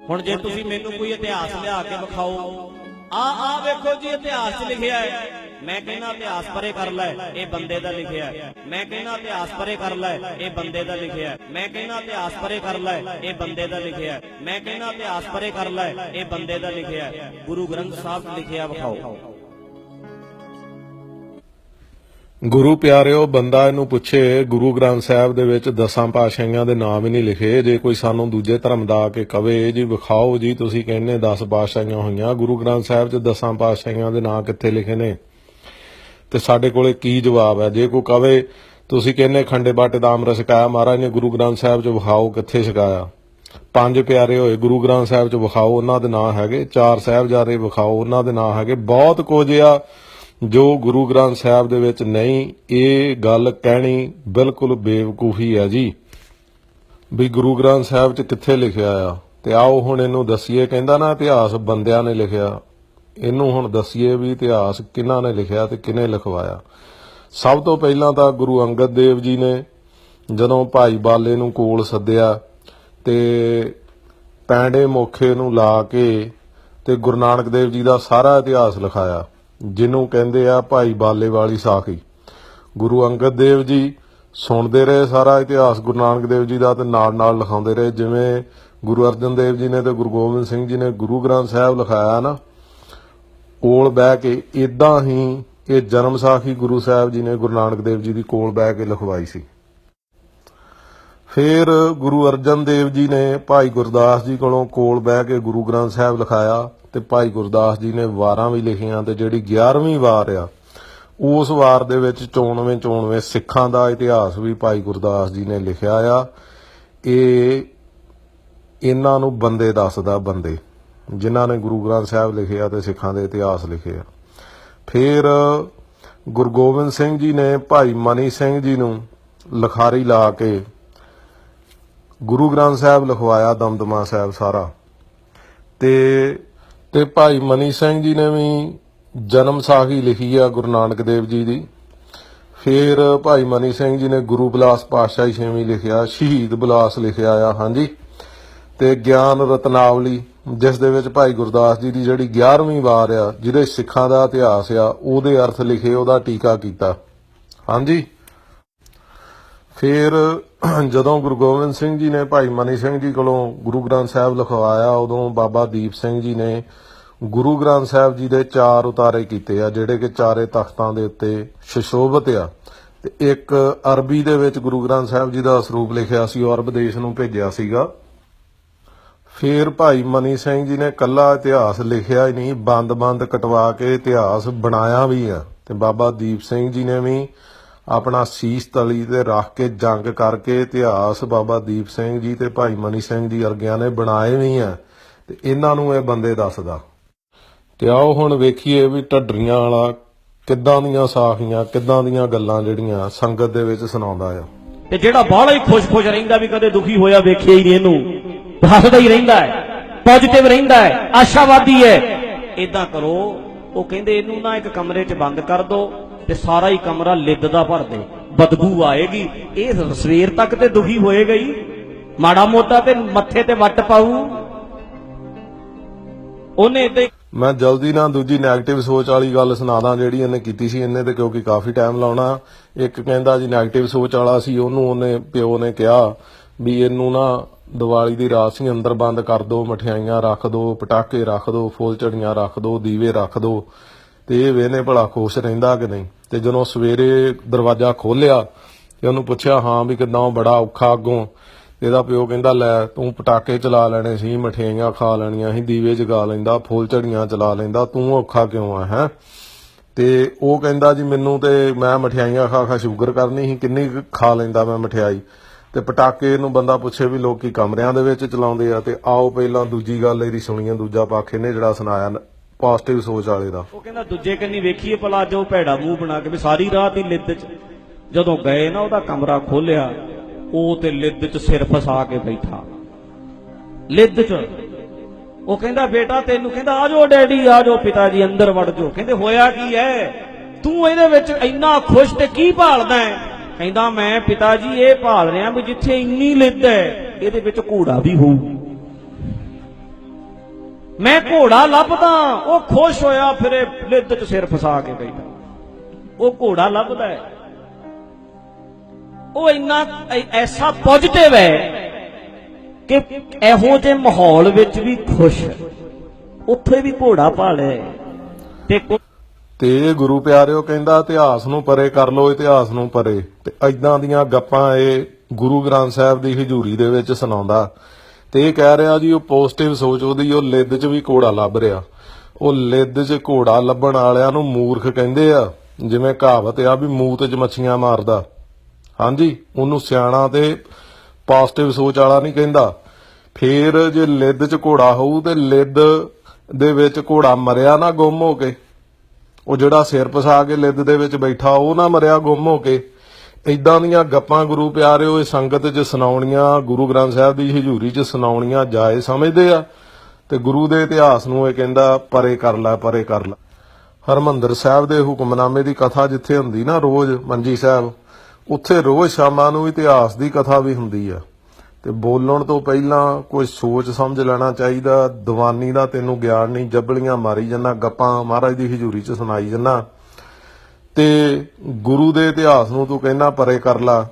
ਹੁਣ ਜੇ ਤੁਸੀਂ ਮੈਨੂੰ ਕੋਈ ਇਤਿਹਾਸ ਲਿਆ ਕੇ ਵਿਖਾਓ, ਆ ਆ ਵੇਖੋ ਜੀ ਇਤਿਹਾਸ 'ਚ ਲਿਖਿਆ ਹੈ। ਮੈਂ ਕਹਿੰਦਾ ਇਤਿਹਾਸ ਪਰੇ ਕਰ ਲੈ, ਇਹ ਬੰਦੇ ਦਾ ਲਿਖਿਆ ਹੈ। ਮੈਂ ਕਹਿੰਦਾ ਇਤਿਹਾਸ ਪਰੇ ਕਰ ਲੈ, ਇਹ ਬੰਦੇ ਦਾ ਲਿਖਿਆ ਹੈ। ਮੈਂ ਕਹਿੰਦਾ ਇਤਿਹਾਸ ਪਰੇ ਕਰ ਲੈ, ਇਹ ਬੰਦੇ ਦਾ ਲਿਖਿਆ ਹੈ। ਮੈਂ ਕਹਿੰਦਾ ਇਤਿਹਾਸ ਪਰੇ ਕਰ ਲੈ, ਇਹ ਬੰਦੇ ਦਾ ਲਿਖਿਆ ਹੈ। ਗੁਰੂ ਗ੍ਰੰਥ ਸਾਹਿਬ ਲਿਖਿਆ ਵਿਖਾਓ। ਗੁਰੂ ਪਿਆਰਿਓ, ਬੰਦਾ ਇਹਨੂੰ ਪੁੱਛੇ, ਗੁਰੂ ਗ੍ਰੰਥ ਸਾਹਿਬ ਦੇ ਵਿੱਚ ਦਸਾਂ ਪਾਤਸ਼ਾਹੀਆਂ ਦੇ ਨਾਮ ਹੀ ਨਹੀਂ ਲਿਖੇ। ਜੇ ਕੋਈ ਸਾਨੂੰ ਦੂਜੇ ਧਰਮ ਦਾ ਆ ਕੇ ਕਵੇ, ਜੀ ਵਿਖਾਓ ਜੀ, ਤੁਸੀਂ ਕਹਿੰਦੇ 10 ਪਾਤਸ਼ਾਹੀਆਂ ਹੋਈਆਂ। ਗੁਰੂ ਗ੍ਰੰਥ ਸਾਹਿਬ 'ਚ ਦਸਾਂ ਪਾਤਸ਼ਾਹੀਆਂ ਦੇ ਨਾਂ ਕਿੱਥੇ ਲਿਖੇ ਨੇ? ਤੇ ਸਾਡੇ ਕੋਲੇ ਕੀ ਜਵਾਬ ਹੈ? ਜੇ ਕੋਈ ਕਵੇ, ਤੁਸੀਂ ਕਹਿੰਦੇ ਖੰਡੇ ਬਾਟੇ ਦਾ ਅੰਮ੍ਰਿਤ ਛਕਾਇਆ, ਮਹਾਰਾਜ ਨੇ ਗੁਰੂ ਗ੍ਰੰਥ ਸਾਹਿਬ 'ਚ ਵਿਖਾਓ ਕਿੱਥੇ ਛਕਾਇਆ? ਪੰਜ ਪਿਆਰੇ ਹੋਏ, ਗੁਰੂ ਗ੍ਰੰਥ ਸਾਹਿਬ 'ਚ ਵਿਖਾਓ, ਉਹਨਾਂ ਦੇ ਨਾਂ ਹੈਗੇ। ਚਾਰ ਸਾਹਿਬਜ਼ਾਦੇ ਵਿਖਾਓ, ਉਹਨਾਂ ਦੇ ਨਾਂ ਹੈਗੇ। ਬਹੁਤ ਕੁਝ ਆ। ਜੋ ਗੁਰੂ ਗ੍ਰੰਥ ਸਾਹਿਬ ਦੇ ਵਿੱਚ ਨਹੀਂ, ਇਹ ਗੱਲ ਕਹਿਣੀ ਬਿਲਕੁਲ ਬੇਵਕੂਫੀ ਹੈ ਜੀ। ਵੀ ਗੁਰੂ ਗ੍ਰੰਥ ਸਾਹਿਬ 'ਚ ਕਿੱਥੇ ਲਿਖਿਆ ਆ? ਤੇ ਆਓ ਹੁਣ ਇਹਨੂੰ ਦਸੀਏ, ਕਹਿੰਦਾ ਨਾ ਇਤਿਹਾਸ ਬੰਦਿਆਂ ਨੇ ਲਿਖਿਆ। ਇਹਨੂੰ ਹੁਣ ਦਸੀਏ ਵੀ ਇਤਿਹਾਸ ਕਿਹਨਾਂ ਨੇ ਲਿਖਿਆ ਤੇ ਕਿਹਨੇ ਲਿਖਵਾਇਆ। ਸਭ ਤੋਂ ਪਹਿਲਾਂ ਤਾਂ ਗੁਰੂ ਅੰਗਦ ਦੇਵ ਜੀ ਨੇ ਜਦੋਂ ਭਾਈ ਬਾਲੇ ਨੂੰ ਕੋਲ ਸੱਦਿਆ ਤੇ ਪੈਂਡੇ ਮੋਖੇ ਨੂੰ ਲਾ ਕੇ ਤੇ ਗੁਰੂ ਨਾਨਕ ਦੇਵ ਜੀ ਦਾ ਸਾਰਾ ਇਤਿਹਾਸ ਲਿਖਾਇਆ। ਜਿਹਨੂੰ ਕਹਿੰਦੇ ਆ ਭਾਈ ਬਾਲੇ ਵਾਲੀ ਸਾਖੀ। ਗੁਰੂ ਅੰਗਦ ਦੇਵ ਜੀ ਸੁਣਦੇ ਰਹੇ ਸਾਰਾ ਇਤਿਹਾਸ, ਗੁਰੂ ਨਾਨਕ ਦੇਵ ਜੀ ਦਾ ਤੇ ਨਾਲ ਨਾਲ ਲਿਖਾਉਂਦੇ ਰਹੇ। ਜਿਵੇਂ ਗੁਰੂ ਅਰਜਨ ਦੇਵ ਜੀ ਨੇ ਤੇ ਗੁਰੂ ਗੋਬਿੰਦ ਸਿੰਘ ਜੀ ਨੇ ਗੁਰੂ ਗ੍ਰੰਥ ਸਾਹਿਬ ਲਿਖਾਇਆ ਨਾ, ਕੋਲ ਬਹਿ ਕੇ ਇਦਾਂ ਹੀ ਇਹ ਜਨਮ ਸਾਖੀ ਗੁਰੂ ਸਾਹਿਬ ਜੀ ਨੇ ਗੁਰੂ ਨਾਨਕ ਦੇਵ ਜੀ ਦੀ ਕੋਲ ਬਹਿ ਕੇ ਲਿਖਵਾਈ ਸੀ। ਫਿਰ ਗੁਰੂ ਅਰਜਨ ਦੇਵ ਜੀ ਨੇ ਭਾਈ ਗੁਰਦਾਸ ਜੀ ਕੋਲੋਂ ਕੋਲ ਬਹਿ ਕੇ ਗੁਰੂ ਗ੍ਰੰਥ ਸਾਹਿਬ ਲਿਖਾਇਆ। ਤੇ ਭਾਈ ਗੁਰਦਾਸ ਜੀ ਨੇ ਵਾਰਾਂ ਵੀ ਲਿਖੀਆਂ ਤੇ ਜਿਹੜੀ 11ਵੀਂ ਵਾਰ ਆ, ਉਸ ਵਾਰ ਦੇ ਵਿੱਚ 94 94 ਸਿੱਖਾਂ ਦਾ ਇਤਿਹਾਸ ਵੀ ਭਾਈ ਗੁਰਦਾਸ ਜੀ ਨੇ ਲਿਖਿਆ ਆ। ਇਹ ਇਹਨਾਂ ਨੂੰ ਬੰਦੇ ਦੱਸਦਾ ਬੰਦੇ, ਜਿਨ੍ਹਾਂ ਨੇ ਗੁਰੂ ਗ੍ਰੰਥ ਸਾਹਿਬ ਲਿਖਿਆ ਤੇ ਸਿੱਖਾਂ ਦੇ ਇਤਿਹਾਸ ਲਿਖੇ ਆ। ਫਿਰ ਗੁਰੂ ਗੋਬਿੰਦ ਸਿੰਘ ਜੀ ਨੇ ਭਾਈ ਮਨੀ ਸਿੰਘ ਜੀ ਨੂੰ ਲਖਾਰੀ ਲਾ ਕੇ ਗੁਰੂ ਗ੍ਰੰਥ ਸਾਹਿਬ ਲਿਖਵਾਇਆ ਦਮਦਮਾ ਸਾਹਿਬ ਸਾਰਾ। ਤੇ ਤੇ ਭਾਈ ਮਨੀ ਸਿੰਘ ਜੀ ਨੇ ਵੀ ਜਨਮ ਸਾਖੀ ਲਿਖੀ ਆ ਗੁਰੂ ਨਾਨਕ ਦੇਵ ਜੀ ਦੀ। ਫਿਰ ਭਾਈ ਮਨੀ ਸਿੰਘ ਜੀ ਨੇ ਗੁਰੂ ਬਲਾਸ ਪਾਤਸ਼ਾਹੀ ਛੇਵੀਂ ਲਿਖਿਆ, ਸ਼ਹੀਦ ਬਲਾਸ ਲਿਖਿਆ ਆ, ਹਾਂਜੀ। ਤੇ ਗਿਆਨ ਰਤਨਾਵਲੀ, ਜਿਸ ਦੇ ਵਿੱਚ ਭਾਈ ਗੁਰਦਾਸ ਜੀ ਦੀ ਜਿਹੜੀ 11ਵੀਂ ਵਾਰ ਆ, ਜਿਹਦੇ ਸਿੱਖਾਂ ਦਾ ਇਤਿਹਾਸ ਆ, ਉਹਦੇ ਅਰਥ ਲਿਖੇ, ਉਹਦਾ ਟੀਕਾ ਕੀਤਾ। ਹਾਂਜੀ। ਫਿਰ ਜਦੋਂ ਗੁਰੂ ਗੋਬਿੰਦ ਸਿੰਘ ਜੀ ਨੇ ਭਾਈ ਮਨੀ ਸਿੰਘ ਜੀ ਕੋਲੋਂ ਗੁਰੂ ਗ੍ਰੰਥ ਸਾਹਿਬ ਲਿਖਵਾਇਆ, ਉਦੋਂ ਬਾਬਾ ਦੀਪ ਸਿੰਘ ਜੀ ਨੇ ਗੁਰੂ ਗ੍ਰੰਥ ਸਾਹਿਬ ਜੀ ਦੇ ਚਾਰ ਉਤਾਰੇ ਕੀਤੇ ਆ, ਜਿਹੜੇ ਕਿ ਚਾਰੇ ਤਖਤਾਂ ਦੇ ਉੱਤੇ ਸ਼ਿਸ਼ੋਭਤ ਆ। ਤੇ ਇੱਕ ਅਰਬੀ ਦੇ ਵਿੱਚ ਗੁਰੂ ਗ੍ਰੰਥ ਸਾਹਿਬ ਜੀ ਦਾ ਸਰੂਪ ਲਿਖਿਆ ਸੀ, ਉਹ ਅਰਬ ਦੇਸ਼ ਨੂੰ ਭੇਜਿਆ ਸੀਗਾ। ਫਿਰ ਭਾਈ ਮਨੀ ਸਿੰਘ ਜੀ ਨੇ ਕੱਲਾ ਇਤਿਹਾਸ ਲਿਖਿਆ ਹੀ ਨਹੀਂ, ਬੰਦ-ਬੰਦ ਕਟਵਾ ਕੇ ਇਤਿਹਾਸ ਬਣਾਇਆ ਵੀ ਆ। ਤੇ ਬਾਬਾ ਦੀਪ ਸਿੰਘ ਜੀ ਨੇ ਵੀ ਆਪਣਾ ਸੀਸ ਤਲੀ ਤੇ ਰੱਖ ਕੇ ਜੰਗ ਕਰਕੇ ਇਤਿਹਾਸ ਬਾਬਾ ਦੀਪ ਸਿੰਘ ਜੀ ਤੇ ਭਾਈ ਮਨੀ ਸਿੰਘ ਜੀ ਵਰਗਿਆਂ ਨੇ ਬਣਾਏ ਵੀ ਆ ਤੇ ਇਹਨਾਂ ਨੂੰ ਇਹ ਬੰਦੇ ਦੱਸਦਾ। ਤੇ ਆਓ ਹੁਣ ਵੇਖੀਏ ਵੀ ਢੱਡਰੀਆਂ ਵਾਲਾ ਕਿੱਦਾਂ ਦੀਆਂ ਸਾਖੀਆਂ, ਕਿੱਦਾਂ ਦੀਆਂ ਗੱਲਾਂ ਜਿਹੜੀਆਂ ਸੰਗਤ ਦੇ ਵਿੱਚ ਸੁਣਾਉਂਦਾ ਆ। ਤੇ ਜਿਹੜਾ ਬਾਹਲਾ ਹੀ ਖੁਸ਼-ਖੁਸ਼ ਰਹਿੰਦਾ ਵੀ ਕਦੇ ਦੁਖੀ ਹੋਇਆ ਵੇਖਿਆ ਹੀ ਨਹੀਂ ਇਹਨੂੰ। ਹੱਸਦਾ ਹੀ ਰਹਿੰਦਾ ਹੈ ਪੋਜ਼ਿਟਿਵ ਰਹਿੰਦਾ ਹੈ, ਆਸ਼ਾਵਾਦੀ ਹੈ। ਇਦਾਂ ਕਰੋ, ਉਹ ਕਹਿੰਦੇ ਇਹਨੂੰ ਨਾ ਇੱਕ ਕਮਰੇ 'ਚ ਬੰਦ ਕਰ ਦਿਓ ਤੇ ਸਾਰਾ ਹੀ ਕਮਰਾ ਲਿੱਦ ਦਾ ਭਰ ਦੇ, ਬਦਬੂ ਆਏਗੀ। ਇਹ ਸਵੇਰ ਤੱਕ ਤੇ ਦੁਖੀ ਹੋਏਗਾ ਹੀ। ਮਾੜਾ ਮੋਟਾ ਤੇ ਮੱਥੇ ਤੇ ਵੱਟ ਪਾਊ। ਉਹਨੇ ਇਦਾਂ ਮੈਂ ਜਲਦੀ ਨਾਲ ਦੂਜੀ 네ਗੇਟਿਵ ਸੋਚ ਵਾਲੀ ਗੱਲ ਸੁਣਾਦਾ ਜਿਹੜੀ ਇਹਨੇ ਕੀਤੀ ਸੀ ਇਹਨੇ ਤੇ ਕਿਉਂਕਿ ਕਾਫੀ ਟਾਈਮ ਲਾਉਣਾ। ਇੱਕ ਕਹਿੰਦਾ ਜੀ 네ਗੇਟਿਵ ਸੋਚ ਵਾਲਾ ਸੀ, ਉਹਨੂੰ ਉਹਨੇ, ਪਿਓ ਨੇ ਕਿਹਾ ਵੀ ਇਹਨੂੰ ਨਾ ਦੀਵਾਲੀ ਦੀ ਰਾਤ ਸੀ, ਅੰਦਰ ਬੰਦ ਕਰ ਦੋ, ਮਠਿਆਈਆਂ ਰੱਖ ਦੋ, ਪਟਾਕੇ ਰੱਖ ਦੋ, ਫੁੱਲ ਚੜੀਆਂ ਰੱਖ ਦੋ, ਦੀਵੇ ਰੱਖ ਦੋ। ਤੇ ਇਹ ਵੇਨੇ ਭਲਾ ਖੁਸ਼ ਰਹਿੰਦਾ ਕਿ ਨਹੀਂ? ਤੇ ਜਦੋਂ ਸਵੇਰੇ ਦਰਵਾਜ਼ਾ ਖੋਲਿਆ ਤੇ ਉਹਨੂੰ ਪੁੱਛਿਆ, ਹਾਂ ਵੀ ਕਿਦਾਂ ਉਹ ਬੜਾ ਔਖਾ ਅੱਗੋਂ? ਇਹਦਾ ਪਿਓ ਕਹਿੰਦਾ, ਲੈ ਤੂੰ ਪਟਾਕੇ ਚਲਾ ਲੈਣੇ ਸੀ, ਮਠਿਆਈਆਂ ਖਾ ਲੈਣੀਆਂ ਸੀ, ਦੀਵੇ ਜਗਾ ਲੈਂਦਾ, ਫੁੱਲ ਝੜੀਆਂ ਚਲਾ ਲੈਂਦਾ, ਤੂੰ ਔਖਾ ਕਿਉਂ ਆ, ਹੈ? ਤੇ ਉਹ ਕਹਿੰਦਾ, ਜੀ ਮੈਨੂੰ ਤੇ ਮੈਂ ਮਠਿਆਈਆਂ ਖਾ ਖਾ ਸ਼ੂਗਰ ਕਰਨੀ ਸੀ, ਕਿੰਨੀ ਖਾ ਲੈਂਦਾ ਮੈਂ ਮਠਿਆਈ? ਤੇ ਪਟਾਕੇ ਨੂੰ ਬੰਦਾ ਪੁੱਛੇ ਵੀ ਲੋਕੀ ਕਮਰਿਆਂ ਦੇ ਵਿੱਚ ਚਲਾਉਂਦੇ ਆ, ਤੇ ਆਓ ਪਹਿਲਾਂ ਦੂਜੀ ਗੱਲ, ਇਹਦੀ ਸੁਣੀਏ, ਦੂਜਾ ਪਾਖੇ ਨੇ ਜਿਹੜਾ ਸੁਣਾਇਆ ਪੋਜ਼ਿਟਿਵ ਸੋਚ ਵਾਲੇ ਦਾ। ਉਹ ਕਹਿੰਦਾ ਦੂਜੇ ਕੰਨੀ ਵੇਖੀਏ ਭਲਾ ਜੋ ਭੈੜਾ ਮੂੰਹ ਬਣਾ ਕੇ ਵੀ ਸਾਰੀ ਰਾਤ ਹੀ ਲਿੱਦ 'ਚ ਜਦੋਂ ਗਏ ਨਾ ਉਹਦਾ ਕਮਰਾ ਖੋਲਿਆ, ਉਹ ਤੇ ਲਿੱਦ 'ਚ ਸਿਰ ਫਸਾ ਕੇ ਬੈਠਾ। ਲਿੱਦ 'ਚ। ਉਹ ਕਹਿੰਦਾ, ਬੇਟਾ, ਤੈਨੂੰ ਕਹਿੰਦਾ, ਆ ਜਾਓ ਡੈਡੀ, ਆ ਜਾਓ ਪਿਤਾ ਜੀ, ਅੰਦਰ ਵੜ ਜਾਓ। ਕਹਿੰਦੇ, ਹੋਇਆ ਕੀ ਹੈ ਤੂੰ ਇਹਦੇ ਵਿੱਚ ਇੰਨਾ ਖੁਸ਼ ਤੇ ਕੀ ਭਾਲਦਾ ਹੈ ਕਹਿੰਦਾ, ਮੈਂ ਪਿਤਾ ਜੀ ਇਹ ਭਾਲ ਰਿਹਾ ਵੀ ਜਿੱਥੇ ਇੰਨੀ ਲਿੱਦ ਹੈ ਇਹਦੇ ਵਿੱਚ ਘੋੜਾ ਵੀ ਹੋਊ। ਮੈਂ ਘੋੜਾ ਲੱਭਦਾ, ਉਹ ਖੁਸ਼ ਹੋਇਆ, ਫਿਰੇ ਲਿੱਦ 'ਚ ਸਿਰ ਫਸਾ ਕੇ ਬੈਠਾ। ਉਹ ਘੋੜਾ ਲੱਭਦਾ ਹੈ। ਉਹ ਇੰਨਾ ਐਸਾ ਪੋਜ਼ਿਟਿਵ ਹੈ ਕਿ ਇਹੋ ਜਿਹੇ ਮਾਹੌਲ ਵਿੱਚ ਵੀ ਖੁਸ਼ ਹੈ। ਉੱਥੇ ਵੀ ਘੋੜਾ ਭਾਲੇ ਤੇ ਤੇ ਇਹ ਗੁਰੂ ਪਿਆਰਿਓ ਕਹਿੰਦਾ, ਇਤਿਹਾਸ ਨੂੰ ਪਰੇ ਕਰ ਲੋ ਇਤਿਹਾਸ ਨੂੰ ਪਰੇ। ਤੇ ਐਦਾਂ ਦੀਆਂ ਗੱਪਾਂ ਇਹ ਗੁਰੂ ਗ੍ਰੰਥ ਸਾਹਿਬ ਦੀ ਹਜ਼ੂਰੀ ਦੇ ਵਿੱਚ ਸੁਣਾਉਂਦਾ। ਤੇ ਇਹ ਕਹਿ ਰਿਹਾ ਜੀ, ਉਹ ਪੋਜ਼ਿਟਿਵ ਸੋਚ ਉਹਦੀ, ਉਹ ਲਿੱਦ 'ਚ ਵੀ ਘੋੜਾ ਲੱਭ ਰਿਹਾ। ਉਹ ਲਿੱਦ 'ਚ ਘੋੜਾ ਲੱਭਣ ਵਾਲਿਆਂ ਨੂੰ ਮੂਰਖ ਕਹਿੰਦੇ ਆ, ਜਿਵੇਂ ਕਹਾਵਤ ਆ ਵੀ ਮੂਤ 'ਚ ਮੱਛੀਆਂ ਮਾਰਦਾ। ਹਾਂਜੀ, ਉਹਨੂੰ ਸਿਆਣਾ ਤੇ ਪੋਜ਼ਿਟਿਵ ਸੋਚ ਵਾਲਾ ਨਹੀਂ ਕਹਿੰਦਾ। ਫੇਰ ਜੇ ਲਿੱਦ 'ਚ ਘੋੜਾ ਹੋਊ, ਤੇ ਲਿੱਦ ਦੇ ਵਿੱਚ ਘੋੜਾ ਮਰਿਆ ਨਾ ਗੁੰਮ ਹੋ ਕੇ। ਉਹ ਜਿਹੜਾ ਸਿਰ ਪਸਾ ਕੇ ਲਿੱਦ ਦੇ ਵਿੱਚ ਬੈਠਾ, ਉਹ ਨਾ ਮਰਿਆ ਗੁੰਮ ਹੋ ਕੇ। ਇਦਾਂ ਦੀਆਂ ਗੱਪਾਂ ਗੁਰੂ ਪਿਆਰਿਓ, ਇਹ ਸੰਗਤ 'ਚ ਸੁਣਾਉਣੀਆਂ, ਗੁਰੂ ਗ੍ਰੰਥ ਸਾਹਿਬ ਦੀ ਹਜ਼ੂਰੀ 'ਚ ਸੁਣਾਉਣੀਆਂ ਜਾਏ ਸਮਝਦੇ ਆ। ਤੇ ਗੁਰੂ ਦੇ ਇਤਿਹਾਸ ਨੂੰ ਇਹ ਕਹਿੰਦਾ, ਪਰੇ ਕਰ ਲੈ, ਪਰੇ ਕਰ ਲੈ। ਹਰਮੰਦਰ ਸਾਹਿਬ ਦੇ ਹੁਕਮਨਾਮੇ ਦੀ ਕਥਾ ਜਿੱਥੇ ਹੁੰਦੀ ਨਾ ਰੋਜ਼, ਮੰਜੀ ਸਾਹਿਬ, ਉੱਥੇ ਰੋਜ਼ ਸ਼ਾਮਾਂ ਨੂੰ ਇਤਿਹਾਸ ਦੀ ਕਥਾ ਵੀ ਹੁੰਦੀ ਆ। ਤੇ ਬੋਲਣ ਤੋਂ ਪਹਿਲਾਂ ਕੋਈ ਸੋਚ ਸਮਝ ਲੈਣਾ ਚਾਹੀਦਾ, ਦੀਵਾਨੀ ਦਾ ਤੈਨੂੰ ਗਿਆਨ ਨਹੀਂ, ਜੱਬਲੀਆਂ ਮਾਰੀ ਜੰਨਾ, ਗੱਪਾਂ ਮਹਾਰਾਜ ਦੀ ਹਜ਼ੂਰੀ 'ਚ ਸੁਣਾਈ ਜੰਨਾ। ਤੇ ਗੁਰੂ ਦੇ ਇਤਿਹਾਸ ਨੂੰ ਤੂੰ ਕਹਿਣਾ ਪਰੇ ਕਰ ਲਾ।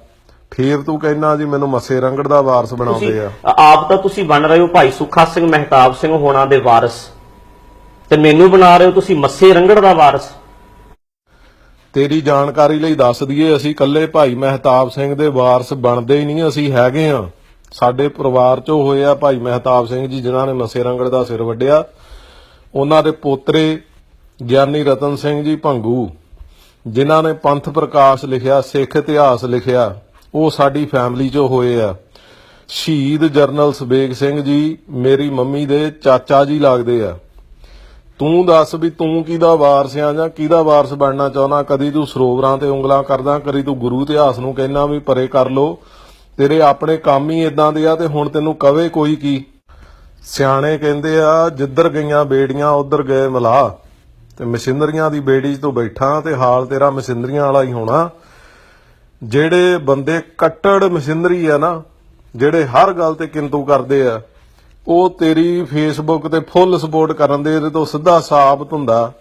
ਫੇਰ ਤੂੰ ਕਹਿਣਾ ਜੀ ਮੈਨੂੰ ਮੱਸੇ ਰੰਗੜ ਦਾ ਵਾਰਸ ਬਣਾਉਂਦੇ ਆ। ਆਪ ਤਾਂ ਤੁਸੀਂ ਬਣ ਰਹੇ ਹੋ ਭਾਈ ਸੁੱਖਾ ਸਿੰਘ ਮਹਿਤਾਬ ਸਿੰਘ ਹੋਣਾ ਦੇ ਵਾਰਿਸ। ਤੇ ਮੈਨੂੰ ਬਣਾ ਰਹੇ ਹੋ ਤੁਸੀਂ ਮੱਸੇ ਰੰਗੜ ਦਾ ਵਾਰਿਸ। ਤੇਰੀ ਜਾਣਕਾਰੀ ਲਈ ਦੱਸ ਦਈਏ ਅਸੀਂ ਇਕੱਲੇ ਭਾਈ ਮਹਿਤਾਬ ਸਿੰਘ ਦੇ ਵਾਰਸ ਬਣਦੇ ਹੀ ਨਹੀਂ ਅਸੀਂ ਹੈਗੇ ਆ ਸਾਡੇ ਪਰਿਵਾਰ ਚੋਂ ਹੋਏ ਆ ਭਾਈ ਮਹਿਤਾਬ ਸਿੰਘ ਜੀ ਜਿਨ੍ਹਾਂ ਨੇ ਮੱਸੇ ਰੰਗੜ ਦਾ ਸਿਰ ਵੱਢਿਆ। ਉਹਨਾਂ ਦੇ ਪੋਤਰੇ ਗਿਆਨੀ ਰਤਨ ਸਿੰਘ ਜੀ ਭੰਗੂ। ਜਿਨ੍ਹਾਂ ਨੇ ਪੰਥ ਪ੍ਰਕਾਸ਼ ਲਿਖਿਆ, ਸਿੱਖ ਇਤਿਹਾਸ ਲਿਖਿਆ, ਉਹ ਸਾਡੀ ਫੈਮਿਲੀ ਚੋਂ ਹੋਏ ਆ। ਸ਼ਹੀਦ ਜਰਨਲ ਸਬੇਗ ਸਿੰਘ ਜੀ, ਮੇਰੀ ਮੰਮੀ ਦੇ ਚਾਚਾ ਜੀ ਲੱਗਦੇ ਆ। ਤੂੰ ਦੱਸ ਵੀ ਤੂੰ ਕਿਹਦਾ ਵਾਰਸ ਆ ਜਾਂ ਕਿਹਦਾ ਵਾਰਸ ਬਣਨਾ ਚਾਹੁੰਦਾ? ਕਦੀ ਤੂੰ ਸਰੋਵਰਾਂ ਤੇ ਉਂਗਲਾਂ ਕਰਦਾ, ਕਦੀ ਤੂੰ ਗੁਰੂ ਇਤਿਹਾਸ ਨੂੰ ਕਹਿਣਾ ਵੀ ਪਰੇ ਕਰ ਲੋ ਤੇਰੇ ਆਪਣੇ ਕੰਮ ਹੀ ਇਦਾਂ ਦੇ ਆ ਤੇ ਹੁਣ ਤੈਨੂੰ ਕਵੇ ਕੋਈ ਕੀ? ਸਿਆਣੇ ਕਹਿੰਦੇ ਆ, ਜਿੱਧਰ ਗਈਆਂ ਬੇੜੀਆਂ, ਉਧਰ ਗਏ ਮਲਾ ਤੇ ਮਸ਼ਿੰਦਰੀਆਂ ਦੀ ਬੇੜੀ 'ਚ ਤੂੰ ਬੈਠਾ ਤੇ ਹਾਲ ਤੇਰਾ ਮਸਿੰਦਰੀਆਂ ਵਾਲਾ ਹੀ ਹੋਣਾ। ਜਿਹੜੇ ਬੰਦੇ ਕੱਟੜ ਮਸ਼ੀਨਰੀ ਆ ਨਾ, ਜਿਹੜੇ ਹਰ ਗੱਲ ਤੇ ਕਿੰਤੂ ਕਰਦੇ ਆ, ਉਹ ਤੇਰੀ ਫੇਸਬੁੱਕ ਤੇ ਫੁੱਲ ਸਪੋਰਟ ਕਰਨ ਦੇ ਇਹਦੇ ਤੋਂ ਸਿੱਧਾ ਸਾਬਤ ਹੁੰਦਾ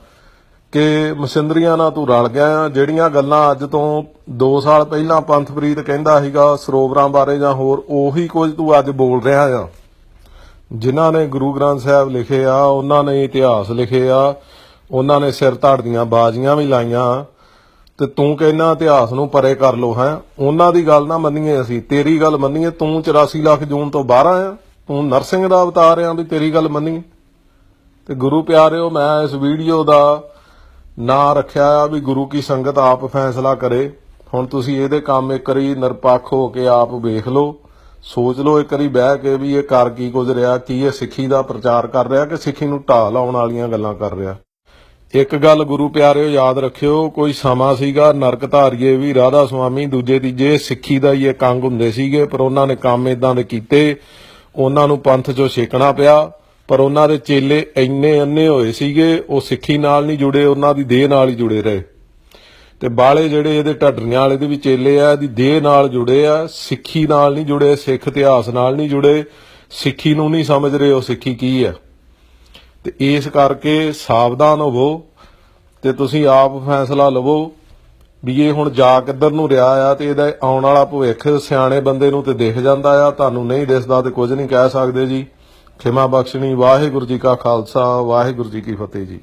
ਕਿ ਮਸ਼ੀਨਰੀਆਂ ਨਾਲ ਤੂੰ ਰਲ ਗਿਆ ਜਿਹੜੀਆਂ ਗੱਲਾਂ ਅੱਜ ਤੋਂ 2 ਸਾਲ ਪਹਿਲਾਂ ਪੰਥਪ੍ਰੀਤ ਕਹਿੰਦਾ ਸੀਗਾ ਸਰੋਵਰਾਂ ਬਾਰੇ ਜਾਂ ਹੋਰ, ਉਹੀ ਕੁਝ ਤੂੰ ਅੱਜ ਬੋਲ ਰਿਹਾ ਆ। ਜਿਨ੍ਹਾਂ ਨੇ ਗੁਰੂ ਗ੍ਰੰਥ ਸਾਹਿਬ ਲਿਖੇ ਆ, ਉਹਨਾਂ ਨੇ ਇਤਿਹਾਸ ਲਿਖੇ ਆ। ਉਹਨਾਂ ਨੇ ਸਿਰ ਧੜ ਦੀਆਂ ਬਾਜ਼ੀਆਂ ਵੀ ਲਾਈਆਂ। ਤੇ ਤੂੰ ਕਹਿਣਾ ਇਤਿਹਾਸ ਨੂੰ ਪਰੇ ਕਰ ਲੋ ਹੈ? ਉਹਨਾਂ ਦੀ ਗੱਲ ਨਾ ਮੰਨੀਏ ਅਸੀਂ, ਤੇਰੀ ਗੱਲ ਮੰਨੀਏ। ਤੂੰ 84 ਲੱਖ ਜੂਨ ਤੋਂ ਬਾਹਰ ਆ ਤੂੰ ਨਰਸਿੰਘ ਦਾ ਅਵਤਾਰ ਆ ਵੀ ਤੇਰੀ ਗੱਲ ਮੰਨੀਏ। ਤੇ ਗੁਰੂ ਪਿਆਰਿਓ, ਮੈਂ ਇਸ ਵੀਡੀਓ ਦਾ ਨਾਂ ਰੱਖਿਆ ਆ ਵੀ ਗੁਰੂ ਕੀ ਸੰਗਤ ਆਪ ਫੈਸਲਾ ਕਰੇ। ਹੁਣ ਤੁਸੀਂ ਇਹਦੇ ਕੰਮ ਇੱਕ ਵਾਰੀ ਨਿਰਪੱਖ ਹੋ ਕੇ ਆਪ ਵੇਖ ਲਓ। ਸੋਚ ਲਓ ਇੱਕ ਵਾਰੀ ਬਹਿ ਕੇ ਵੀ ਇਹ ਕਰ ਕੀ ਕੁਝ ਰਿਹਾ ਕੀ ਇਹ ਸਿੱਖੀ ਦਾ ਪ੍ਰਚਾਰ ਕਰ ਰਿਹਾ ਕਿ ਸਿੱਖੀ ਨੂੰ ਢਾਹ ਲਾਉਣ ਵਾਲੀਆਂ ਗੱਲਾਂ ਕਰ ਰਿਹਾ। ਇੱਕ ਗੱਲ ਗੁਰੂ ਪਿਆਰਿਓ ਯਾਦ ਰੱਖਿਓ, ਕੋਈ ਸਮਾਂ ਸੀਗਾ, ਨਰਕ ਧਾਰੀਏ ਵੀ, ਰਾਧਾ ਸੁਆਮੀ, ਦੂਜੇ ਤੀਜੇ ਸਿੱਖੀ ਦਾ ਹੀ ਇੱਕ ਅੰਗ ਹੁੰਦੇ ਸੀਗੇ, ਪਰ ਉਹਨਾਂ ਨੇ ਕੰਮ ਇਦਾਂ ਦੇ ਕੀਤੇ, ਉਹਨਾਂ ਨੂੰ ਪੰਥ ਚੋਂ ਛੇਕਣਾ ਪਿਆ, ਪਰ ਉਹਨਾਂ ਦੇ ਚੇਲੇ ਇੰਨੇ ਅੰਨੇ ਹੋਏ ਸੀਗੇ, ਉਹ ਸਿੱਖੀ ਨਾਲ ਨਹੀਂ ਜੁੜੇ, ਉਹਨਾਂ ਦੀ ਦੇਹ ਨਾਲ ਹੀ ਜੁੜੇ ਰਹੇ। ਤੇ ਬਾਲੇ ਜਿਹੜੇ ਇਹਦੇ ਢੱਡਰੀਆਂ ਵਾਲੇ ਦੇ ਵੀ ਚੇਲੇ ਆ, ਇਹਦੀ ਦੇਹ ਨਾਲ ਜੁੜੇ ਆ, ਸਿੱਖੀ ਨਾਲ ਨਹੀਂ ਜੁੜੇ, ਸਿੱਖ ਇਤਿਹਾਸ ਨਾਲ ਨਹੀਂ ਜੁੜੇ, ਸਿੱਖੀ ਨੂੰ ਨਹੀਂ ਸਮਝ ਰਹੇ ਉਹ ਸਿੱਖੀ ਕੀ ਆ। ਤੇ ਇਸ ਕਰਕੇ ਸਾਵਧਾਨ ਹੋਵੋ ਤੇ ਤੁਸੀਂ ਆਪ ਫੈਸਲਾ ਲਵੋ ਵੀ ਇਹ ਹੁਣ ਜਾ ਕਿੱਧਰ ਨੂੰ ਰਿਹਾ ਆ ਤੇ ਇਹਦਾ ਆਉਣ ਵਾਲਾ ਭਵਿੱਖ ਸਿਆਣੇ ਬੰਦੇ ਨੂੰ ਤੇ ਦਿਖ ਜਾਂਦਾ ਆ, ਤੁਹਾਨੂੰ ਨਹੀਂ ਦਿਸਦਾ ਤੇ ਕੁਝ ਨਹੀਂ ਕਹਿ ਸਕਦੇ ਜੀ। ਖਿਮਾ ਬਖਸ਼ਣੀ, ਵਾਹਿਗੁਰੂ ਜੀ ਕਾ ਖਾਲਸਾ, ਵਾਹਿਗੁਰੂ ਜੀ ਕੀ ਫਤਿਹ ਜੀ।